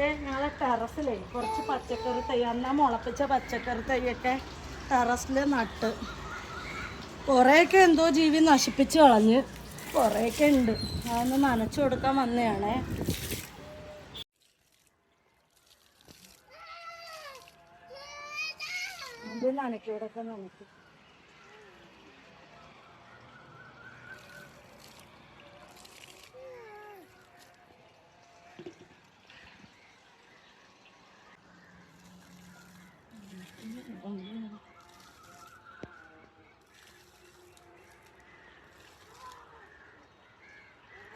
ഞങ്ങളെ ടെറസിലേ കുറച്ച് പച്ചക്കറി തൈ അന്നാ മുളപ്പിച്ച പച്ചക്കറി തൈയൊക്കെ ടെറസിൽ നട്ട്. കുറേയൊക്കെ എന്തോ ജീവി നശിപ്പിച്ച് കളഞ്ഞ് കുറേയൊക്കെ ഉണ്ട്. അതൊന്ന് നനച്ചു കൊടുക്കാൻ വന്നതാണേ നനയ്ക്കൂടൊക്കെ നനയ്ക്കും.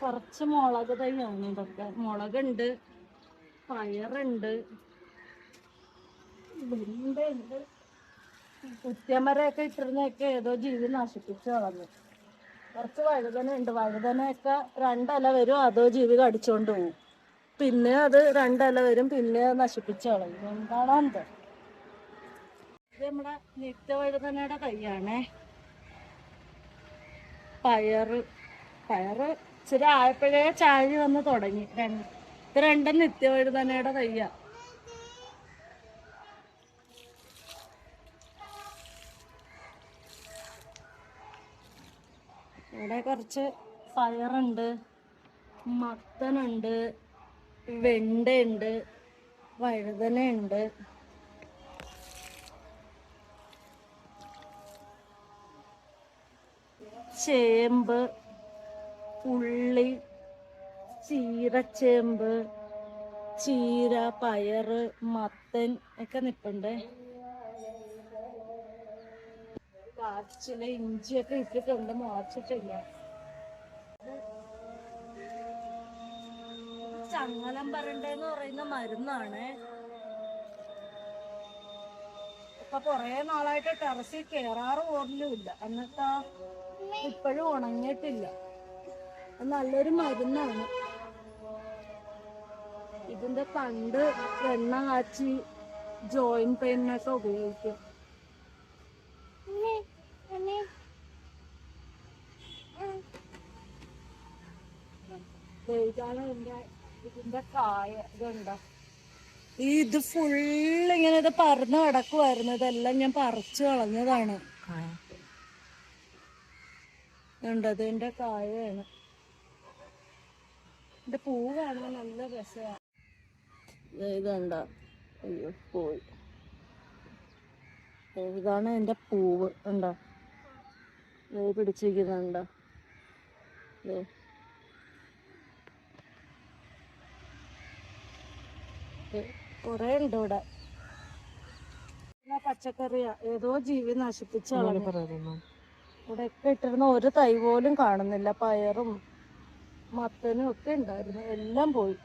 കുറച്ച് മുളക് തൈയാണ് ഇതൊക്കെ. മുളകുണ്ട് പയറുണ്ട് വെണ്ടയുണ്ട് കുറ്റിയമരമൊക്കെ ഇട്ടിരുന്നൊക്കെ ഏതോ ജീവി നശിപ്പിച്ചു കളഞ്ഞു. കുറച്ച് വഴുതന ഉണ്ട് വഴുതനയൊക്കെ രണ്ടല വരും അതോ ജീവി കടിച്ചോണ്ട് പോകും പിന്നെ അത് രണ്ടല വരും പിന്നെ നശിപ്പിച്ചു കളയും. എന്താണോ എന്തോ ഇത് നമ്മുടെ നിത്യവഴുതനയുടെ തൈയാണേ. പയറ് പയറ് ഇച്ചിരി ആയപ്പോഴേ ചാഴി വന്ന് തുടങ്ങി. രണ്ട് ഇത് രണ്ടും നിത്യവഴുതനയുടെ തയ്യ. ഇവിടെ കുറച്ച് പയറുണ്ട് മത്തനുണ്ട് വെണ്ടയുണ്ട് വഴുതനയുണ്ട്. ചേമ്പ് ഉള്ളി ചീരച്ചേമ്പ് ചീര പയറ് മത്തൻ ഒക്കെ നിപ്പുണ്ട്. കാച്ചില ഇഞ്ചിയൊക്കെ ഇട്ടിട്ടുണ്ട്. മുളച്ചിട്ടില്ല ചങ്ങലം പറണ്ടെന്ന് പറയുന്ന മരുന്നാണ്. ഇപ്പൊ കൊറേ നാളായിട്ട് ടെറസിൽ കേറാറ് പോലും ഇല്ല എന്നിട്ടാ ഇപ്പോഴും ഉണങ്ങിയിട്ടില്ല. നല്ലൊരു മരുന്നാണ്. ഇതിന്റെ തണ്ട് എണ്ണ കാച്ചി ജോയിന്റ് പെയിനൊക്കെ ഉപയോഗിക്കും. ഇതാണ് ഇതിന്റെ ഇതിന്റെ കായ ഇതുണ്ടോ? ഈ ഇത് ഫുള്ള് ഇങ്ങനെ ഇത് പറന്ന് കിടക്കുമായിരുന്നു ഇതെല്ലാം ഞാൻ പറിച്ചു കളഞ്ഞതാണ്. ഉണ്ട് എന്റെ കായാണ് ഇതിന്റെ പൂവ് കാണുമ്പോൾ നല്ല രസമാണ് ഇതുണ്ട അയ്യോ പോയി. ഇതാണ് എന്റെ പൂവ്. ഉണ്ടോ ഇത് പിടിച്ചിരിക്കുന്നുണ്ടോ കൊറേ ഉണ്ട് ഇവിടെ. പച്ചക്കറിയാ. ഏതോ ജീവി നശിപ്പിച്ചാണ് ഇവിടെ ഒക്കെ ഇട്ടിരുന്ന ഒരു തൈ പോലും കാണുന്നില്ല. പയറും മത്തനും ഒക്കെ ഉണ്ടായിരുന്നു. എല്ലാം പോയി.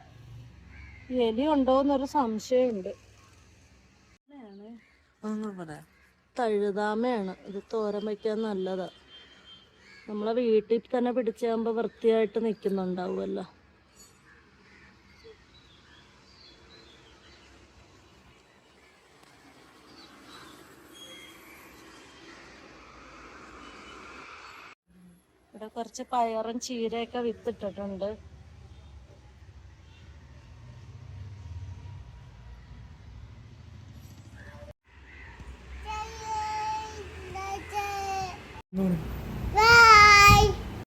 എലി ഉണ്ടോന്നൊരു സംശയമുണ്ട്. തഴുതാമയാണ്. ഇത് തോരൻ വയ്ക്കാൻ നല്ലതാ. നമ്മളെ വീട്ടിൽ തന്നെ പിടിച്ചാകുമ്പോ വൃത്തിയായിട്ട് നിക്കുന്നുണ്ടാവുമല്ലോ. ഇവിടെ കുറച്ച് പയറും ചീരയൊക്കെ വിത്തിട്ടിട്ടുണ്ട്. Mm-hmm.